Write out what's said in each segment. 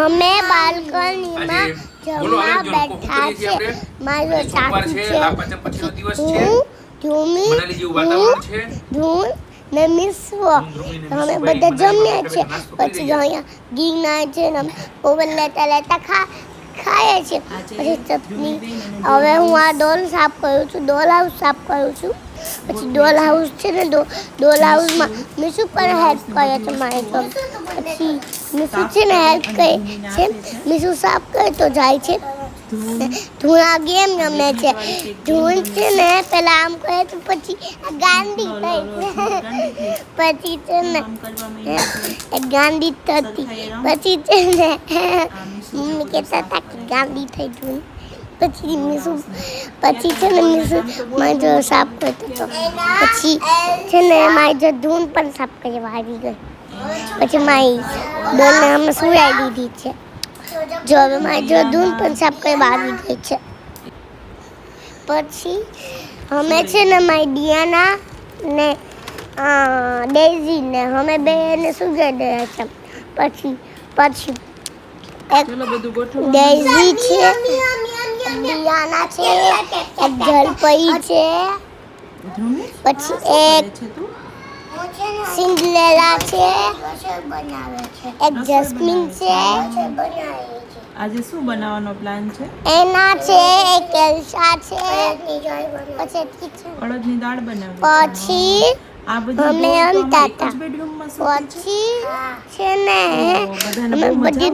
અમે બાલ્કનીમાં જમવા બેઠા છે? મારો સાસુ છે, છે. છે. હું ધૂમી ધૂન ને મિસવો અમે બધા જમ્યા છે પછી અહીંયા ગીરના છે ને અમે ઓવન લેતા લેતા ખા ખાઈએ છીએ. પછી ચટણી. હવે હું આ ડોલ સાફ કરું છું ડોલ હાઉસ સાફ કરું છું. પછી ડોલ હાઉસ છે ને ડોલ હાઉસમાં. મીસુ પણ હેલ્પ કરે છે મારે તો. પછી મીસુ છે ને હેલ્પ કરે છે. મિસુ સાફ કરે તો જાય છે. ધૂન આ ગેમ ગમે છે. ધૂન છે ને પેલા આમ કરે તો પછી ગાંડી થઈ. પછી છે ને ગાંધી થતી. પછી છે ને મમ્મી કહેતા હતા કે ગાંધી થઈ ધૂન. પછી મીસુ, પછી છે ને મીસુ મારી જો સાફ કરતો હતો પછી છે ને મારી જો ધૂન પણ સાફ કરવા આવી ગઈ. પછી મારી ડોલને અમે સુરાઈ દીધી છે. જો હવે મારી જો દૂધ પણ સાફ કરવા આવી ગઈ છે. પછી અમે છે ને મારી ડિયાના ને ડેઝી ને અમે બે એને સુગાઈ દયા છે. પછી પછી એક ડેઝી છે ડિયાના છે એક જલપઈ છે. પછી એક સિન્ડરેલા છે. એક જસ્મીન છે. આજે શું બનાવવાનો પ્લાન છે? એના છે એક એલ્સા છે પછી અડદની દાળ બનાવી પછી આ બધું અમે હતા. પછી છે ને અમે બધી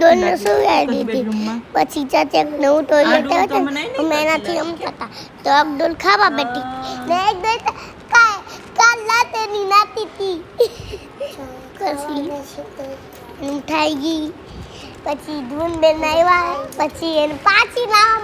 દીધી ચાચે એક નવું ટોયલેટ તો મને હતું. નહીં અમે એનાથી ગમતી હતા. તો એક ડોલ ખાવા બેઠી. ને એક ડોલ તો કા કાલ રાતેની નાતી હતી પછી ઉઠાઈ ગઈ. પછી ધૂન બેન આવ્યા. પછી એને પાછી નામ